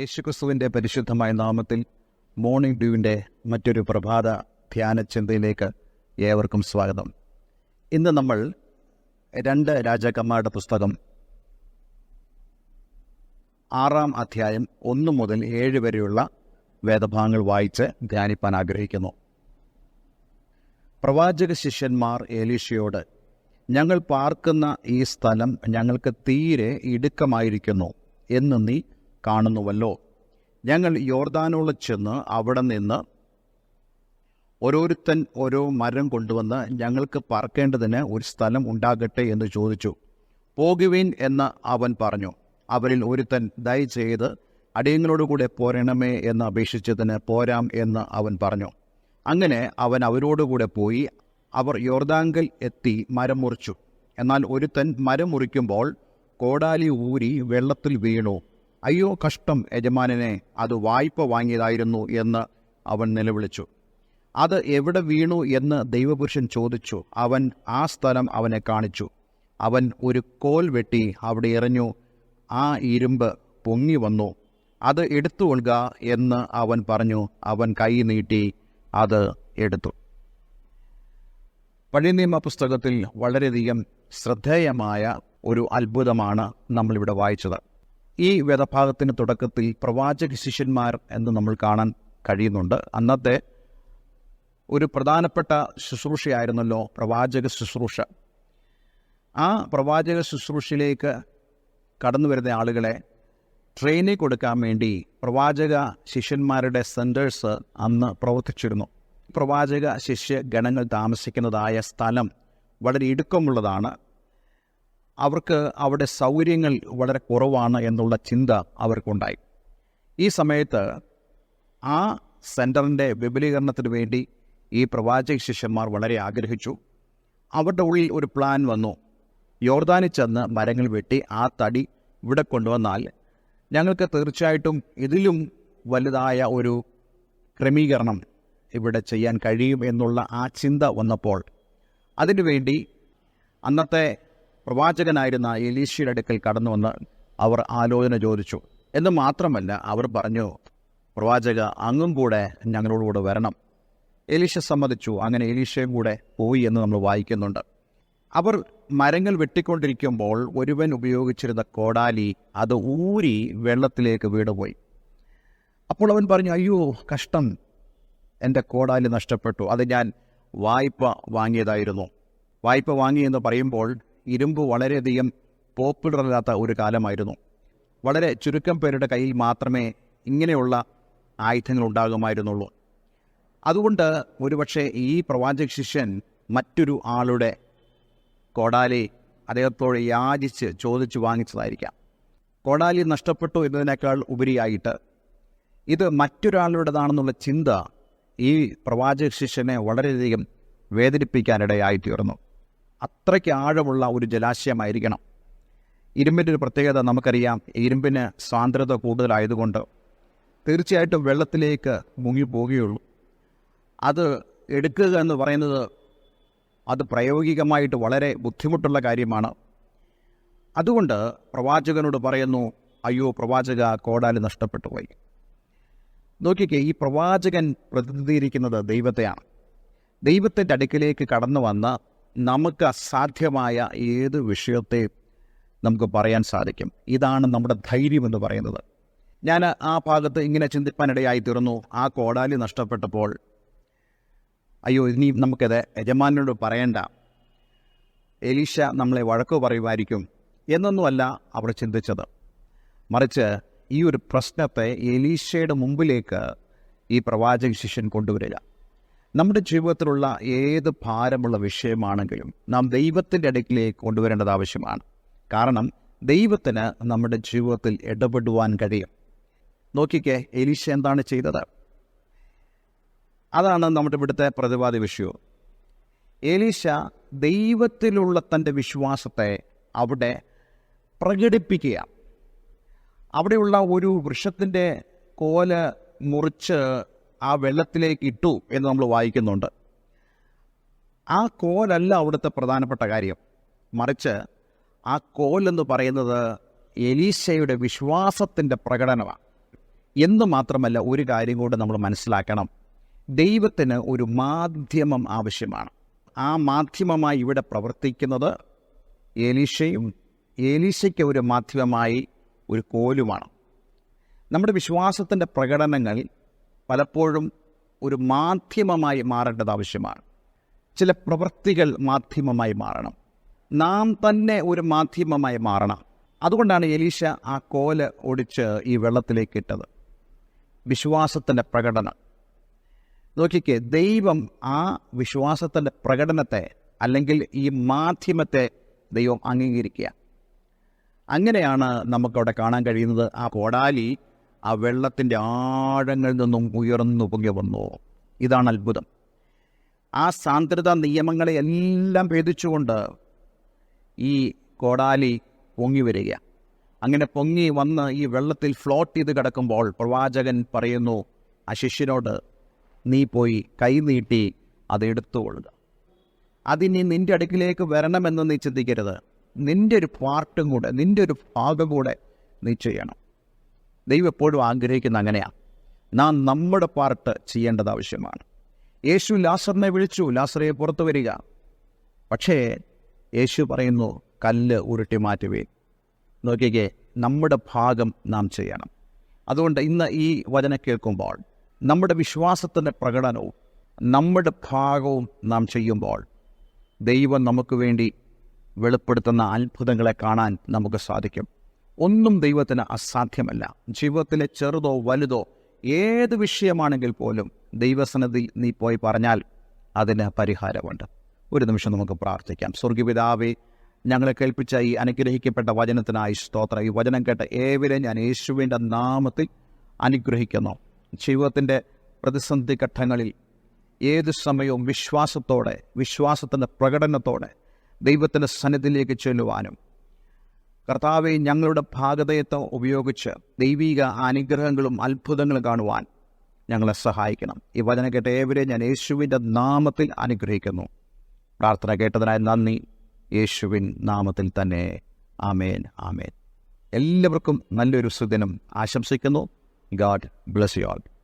യേശുക്രിസ്തുവിന്റെ പരിശുദ്ധമായ നാമത്തിൽ മോർണിംഗ് ഡ്യൂവിന്റെ മറ്റൊരു പ്രഭാത ധ്യാന ചിന്തയിലേക്ക് ഏവർക്കും സ്വാഗതം. ഇന്ന് നമ്മൾ രണ്ട് രാജാക്കന്മാരുടെ പുസ്തകം ആറാം അധ്യായം ഒന്ന് മുതൽ ഏഴ് വരെയുള്ള വേദഭാഗങ്ങൾ വായിച്ച് ധ്യാനിപ്പാൻ ആഗ്രഹിക്കുന്നു. പ്രവാചക ശിഷ്യന്മാർ ഏലീഷയോട് ഞങ്ങൾ പാർക്കുന്ന ഈ സ്ഥലം ഞങ്ങൾക്ക് തീരെ ഇടുക്കമായിരിക്കുന്നു എന്ന് നീ കാണുന്നുവല്ലോ. ഞങ്ങൾ യോർദാനോളം ചെന്ന് അവിടെ നിന്ന് ഓരോരുത്തൻ ഓരോ മരം കൊണ്ടുവന്ന് ഞങ്ങൾക്ക് പറക്കേണ്ടതിന് ഒരു സ്ഥലം ഉണ്ടാകട്ടെ എന്ന് ചോദിച്ചു. പോകുവിൻ എന്ന് അവൻ പറഞ്ഞു. അവരിൽ ഒരുത്തൻ ദയചെയ്ത് അടിയങ്ങളോടുകൂടെ പോരണമേ എന്ന് അപേക്ഷിച്ചതിന് പോരാം എന്ന് അവൻ പറഞ്ഞു. അങ്ങനെ അവൻ അവരോടുകൂടെ പോയി അവർ യോർദാങ്കൽ എത്തി മരം മുറിച്ചു. എന്നാൽ ഒരുത്തൻ മരം മുറിക്കുമ്പോൾ കോടാലി ഊരി വെള്ളത്തിൽ വീണു. അയ്യോ കഷ്ടം യജമാനനെ അത് വായ്പ വാങ്ങിയതായിരുന്നു എന്ന് അവൻ നിലവിളിച്ചു. അത് എവിടെ വീണു എന്ന് ദൈവപുരുഷൻ ചോദിച്ചു. അവൻ ആ സ്ഥലം അവനെ കാണിച്ചു. അവൻ ഒരു കോൽ വെട്ടി അവിടെ എറിഞ്ഞു. ആ ഇരുമ്പ് പൊങ്ങി വന്നു. അത് എടുത്തു കൊള്ളുക എന്ന് അവൻ പറഞ്ഞു. അവൻ കൈ നീട്ടി അത് എടുത്തു. പഴയ നിയമ പുസ്തകത്തിൽ വളരെയധികം ശ്രദ്ധേയമായ ഒരു അത്ഭുതമാണ് നമ്മളിവിടെ വായിച്ചത്. ഈ വേദഭാഗത്തിന് തുടക്കത്തിൽ പ്രവാചക ശിഷ്യന്മാർ എന്ന് നമ്മൾ കാണാൻ കഴിയുന്നുണ്ട്. അന്നത്തെ ഒരു പ്രധാനപ്പെട്ട ശുശ്രൂഷയായിരുന്നല്ലോ പ്രവാചക ശുശ്രൂഷ. ആ പ്രവാചക ശുശ്രൂഷയിലേക്ക് കടന്നു വരുന്ന ആളുകളെ ട്രെയിനിങ് കൊടുക്കാൻ വേണ്ടി പ്രവാചക ശിഷ്യന്മാരുടെ സെന്റേഴ്സ് അന്ന് പ്രവർത്തിച്ചിരുന്നു. പ്രവാചക ശിഷ്യ ഗണങ്ങൾ താമസിക്കുന്നതായ സ്ഥലം വളരെ ഇടുക്കമുള്ളതാണ്. അവർക്ക് അവിടെ സൗകര്യങ്ങൾ വളരെ കുറവാണ് എന്നുള്ള ചിന്ത അവർക്കുണ്ടായി. ഈ സമയത്ത് ആ സെന്ററിന്റെ വിപുലീകരണത്തിന് വേണ്ടി ഈ പ്രവാചക ശിഷ്യന്മാർ വളരെ ആഗ്രഹിച്ചു. അവരുടെ ഉള്ളിൽ ഒരു പ്ലാൻ വന്നു. യോർദാനിൽ ചെന്ന് മരങ്ങൾ വെട്ടി ആ തടി ഇവിടെ കൊണ്ടുവന്നാൽ ഞങ്ങൾക്ക് തീർച്ചയായിട്ടും ഇതിലും വലുതായ ഒരു ക്രമീകരണം ഇവിടെ ചെയ്യാൻ കഴിയും എന്നുള്ള ആ ചിന്ത വന്നപ്പോൾ അതിനുവേണ്ടി അന്നത്തെ പ്രവാചകനായിരുന്ന എലീശയുടെ അടുക്കൽ കടന്നു വന്ന് അവർ ആലോചന ചോദിച്ചു. എന്ന് മാത്രമല്ല അവർ പറഞ്ഞു പ്രവാചക അങ്ങും കൂടെ ഞങ്ങളോടുകൂടെ വരണം. എലീശ സമ്മതിച്ചു. അങ്ങനെ എലീശയും കൂടെ പോയി എന്ന് നമ്മൾ വായിക്കുന്നുണ്ട്. അവർ മരങ്ങൾ വെട്ടിക്കൊണ്ടിരിക്കുമ്പോൾ ഒരുവൻ ഉപയോഗിച്ചിരുന്ന കോടാലി അത് ഊരി വെള്ളത്തിലേക്ക് വീണുപോയി. അപ്പോൾ അവൻ പറഞ്ഞു അയ്യോ കഷ്ടം. എന്റെ കോടാലി നഷ്ടപ്പെട്ടു. അത് ഞാൻ വായ്പ വാങ്ങിയതായിരുന്നു. വായ്പ വാങ്ങിയെന്ന് പറയുമ്പോൾ ഇരുമ്പ് വളരെയധികം പോപ്പുലർ അല്ലാത്ത ഒരു കാലമായിരുന്നു. വളരെ ചുരുക്കം പേരുടെ കയ്യിൽ മാത്രമേ ഇങ്ങനെയുള്ള ആയുധങ്ങൾ ഉണ്ടാകുമായിരുന്നുള്ളൂ. അതുകൊണ്ട് ഒരുപക്ഷെ ഈ പ്രവാചക ശിഷ്യൻ മറ്റൊരു ആളുടെ കോടാലി അദ്ദേഹത്തോട് യാചിച്ച് ചോദിച്ചു വാങ്ങിച്ചതായിരിക്കാം. കോടാലി നഷ്ടപ്പെട്ടു എന്നതിനേക്കാൾ ഉപരിയായിട്ട് ഇത് മറ്റൊരാളുടേതാണെന്നുള്ള ചിന്ത ഈ പ്രവാചക ശിഷ്യനെ വളരെയധികം വേദനിപ്പിക്കാനിടയായി തീർന്നു അത്രയ്ക്ക് ആഴമുള്ള ഒരു ജലാശയമായിരിക്കണം. ഇരുമ്പിന്റെ ഒരു പ്രത്യേകത നമുക്കറിയാം. ഇരുമ്പിന് സാന്ദ്രത കൂടുതലായതുകൊണ്ട് തീർച്ചയായിട്ടും വെള്ളത്തിലേക്ക് മുങ്ങി മുങ്ങിപ്പോവുകയുള്ളൂ അത് എടുക്കുക എന്ന് പറയുന്നത് അത് പ്രായോഗികമായിട്ട് വളരെ ബുദ്ധിമുട്ടുള്ള കാര്യമാണ്. അതുകൊണ്ട് പ്രവാചകനോട് പറയുന്നു അയ്യോ പ്രവാചക കോടാലി നഷ്ടപ്പെട്ടു പോയി. നോക്കിക്കേ ഈ പ്രവാചകൻ പ്രതിനിധീകരിക്കുന്നത് ദൈവത്തെയാണ്. ദൈവത്തിന്റെ അടുക്കിലേക്ക് കടന്നു വന്ന് നമുക്ക് അസാധ്യമായ ഏത് വിഷയത്തെ നമുക്ക് പറയാൻ സാധിക്കും? ഇതാണ് നമ്മുടെ ധൈര്യം എന്ന് പറയുന്നത്. ഞാൻ ആ ഭാഗത്ത് ഇങ്ങനെ ചിന്തിപ്പാനിടയായി തീർന്നു. ആ കോടാലി നഷ്ടപ്പെട്ടപ്പോൾ അയ്യോ ഇനി നമുക്കത് യജമാനോട് പറയണ്ട. എലീഷ നമ്മളെ വഴക്ക് പറയുമായിരിക്കും എന്നൊന്നുമല്ല അവർ ചിന്തിച്ചത്. മറിച്ച് ഈ ഒരു പ്രശ്നത്തെ എലീഷയുടെ മുമ്പിലേക്ക് ഈ പ്രവാചക ശിഷ്യൻ കൊണ്ടുവരിക. നമ്മുടെ ജീവിതത്തിലുള്ള ഏത് ഭാരമുള്ള വിഷയമാണെങ്കിലും നാം ദൈവത്തിന്റെ അടുക്കിലേക്ക് കൊണ്ടുവരേണ്ടത് ആവശ്യമാണ്. കാരണം ദൈവത്തിന് നമ്മുടെ ജീവിതത്തിൽ ഇടപെടുവാൻ കഴിയും. നോക്കിക്കേ എലീശ എന്താണ് ചെയ്തത്? അതാണ് നമ്മുടെ ഇവിടുത്തെ പ്രതിവാദി വിഷയവും എലീശ ദൈവത്തിലുള്ള തന്റെ വിശ്വാസത്തെ അവിടെ പ്രകടിപ്പിക്കുക അവിടെയുള്ള ഒരു വൃക്ഷത്തിന്റെ കോല മുറിച്ച് ആ വെള്ളത്തിലേക്ക് ഇട്ടു എന്ന് നമ്മൾ വായിക്കുന്നുണ്ട്. ആ കോലല്ല അവിടുത്തെ പ്രധാനപ്പെട്ട കാര്യം. മറിച്ച് ആ കോൽ എന്ന് പറയുന്നത് എലീശയുടെ വിശ്വാസത്തിന്റെ പ്രകടനമാണ്. എന്ന് മാത്രമല്ല ഒരു കാര്യം കൂടെ നമ്മൾ മനസ്സിലാക്കണം. ദൈവത്തിന് ഒരു മാധ്യമം ആവശ്യമാണ്. ആ മാധ്യമമായി ഇവിടെ പ്രവർത്തിക്കുന്നത് എലീശയും എലീശയ്ക്ക് ഒരു മാധ്യമമായി ഒരു കോലുമാണ്. നമ്മുടെ വിശ്വാസത്തിന്റെ പ്രകടനങ്ങൾ പലപ്പോഴും ഒരു മാധ്യമമായി മാറേണ്ടത് ആവശ്യമാണ്. ചില പ്രവൃത്തികൾ മാധ്യമമായി മാറണം. നാം തന്നെ ഒരു മാധ്യമമായി മാറണം. അതുകൊണ്ടാണ് എലീശ ആ കോൽ ഒടിച്ച് ഈ വെള്ളത്തിലേക്ക് ഇട്ടത്. വിശ്വാസത്തിന്റെ പ്രകടനം. നോക്കിക്കേ ദൈവം ആ വിശ്വാസത്തിന്റെ പ്രകടനത്തെ അല്ലെങ്കിൽ ഈ മാധ്യമത്തെ ദൈവം അംഗീകരിക്കുക. അങ്ങനെയാണ് നമുക്കവിടെ കാണാൻ കഴിയുന്നത് ആ കോടാലി ആ വെള്ളത്തിന്റെ ആഴങ്ങളിൽ നിന്നും ഉയർന്നു പൊങ്ങി വന്നു. ഇതാണ് അത്ഭുതം. ആ സാന്ദ്രത നിയമങ്ങളെ എല്ലാം ഭേദിച്ചുകൊണ്ട് ഈ കോടാലി പൊങ്ങി വരിക. അങ്ങനെ പൊങ്ങി വന്ന് ഈ വെള്ളത്തിൽ ഫ്ലോട്ട് ചെയ്ത് കിടക്കുമ്പോൾ പ്രവാചകൻ പറയുന്നു ആ ശിഷ്യനോട് നീ പോയി കൈ നീട്ടി അത് എടുത്തുകൊള്ളുക അതിനി നിന്റെ അടുക്കിലേക്ക് വരണമെന്ന് നീ ചിന്തിക്കരുത്. നിന്റെ ഒരു പാർട്ടും കൂടെ നിന്റെ ഒരു ഭാഗം കൂടെ നീ ചെയ്യണം. ദൈവം എപ്പോഴും ആഗ്രഹിക്കുന്ന അങ്ങനെയാണ് നാം നമ്മുടെ പാർട്ട് ചെയ്യേണ്ടത് ആവശ്യമാണ്. യേശു ലാസറിനെ വിളിച്ചു. ലാസറയെ പുറത്തു വരിക. പക്ഷേ യേശു പറയുന്നു കല്ല് ഉരുട്ടി മാറ്റുവേ നോക്കിക്കേ നമ്മുടെ ഭാഗം നാം ചെയ്യണം. അതുകൊണ്ട് ഇന്ന് ഈ വചന കേൾക്കുമ്പോൾ നമ്മുടെ വിശ്വാസത്തിന്റെ പ്രകടനവും നമ്മുടെ ഭാഗവും നാം ചെയ്യുമ്പോൾ ദൈവം നമുക്ക് വേണ്ടി വെളിപ്പെടുത്തുന്ന അത്ഭുതങ്ങളെ കാണാൻ നമുക്ക് സാധിക്കും. ഒന്നും ദൈവത്തിന് അസാധ്യമല്ല. ജീവിതത്തിലെ ചെറുതോ വലുതോ ഏത് വിഷയമാണെങ്കിൽ പോലും ദൈവസന്നദ്ധി നീ പോയി പറഞ്ഞാൽ അതിന് പരിഹാരമുണ്ട്. ഒരു നിമിഷം നമുക്ക് പ്രാർത്ഥിക്കാം. സ്വർഗീപിതാവെ ഞങ്ങളെ കേൾപ്പിച്ച ഈ അനുഗ്രഹിക്കപ്പെട്ട വചനത്തിനായി സ്തോത്രം. ഈ വചനം കേട്ട ഏവരെ ഞാൻ യേശുവിന്റെ നാമത്തിൽ അനുഗ്രഹിക്കുന്നു. ജീവിതത്തിന്റെ പ്രതിസന്ധി ഘട്ടങ്ങളിൽ ഏത് സമയവും വിശ്വാസത്തോടെ വിശ്വാസത്തിന്റെ പ്രകടനത്തോടെ ദൈവത്തിന്റെ സന്നിധിയിലേക്ക് ചെല്ലുവാനും കർത്താവെ ഞങ്ങളുടെ ഭാഗതയത്വം ഉപയോഗിച്ച് ദൈവിക അനുഗ്രഹങ്ങളും അത്ഭുതങ്ങളും കാണുവാൻ ഞങ്ങളെ സഹായിക്കണം. ഈ വചന കേട്ട ഏവരെ ഞാൻ യേശുവിന്റെ നാമത്തിൽ അനുഗ്രഹിക്കുന്നു. പ്രാർത്ഥന കേട്ടതിനായി നന്ദി. യേശുവിൻ നാമത്തിൽ തന്നെ. ആമേൻ ആമേൻ. എല്ലാവർക്കും നല്ലൊരു സുദിനം ആശംസിക്കുന്നു. God bless you all.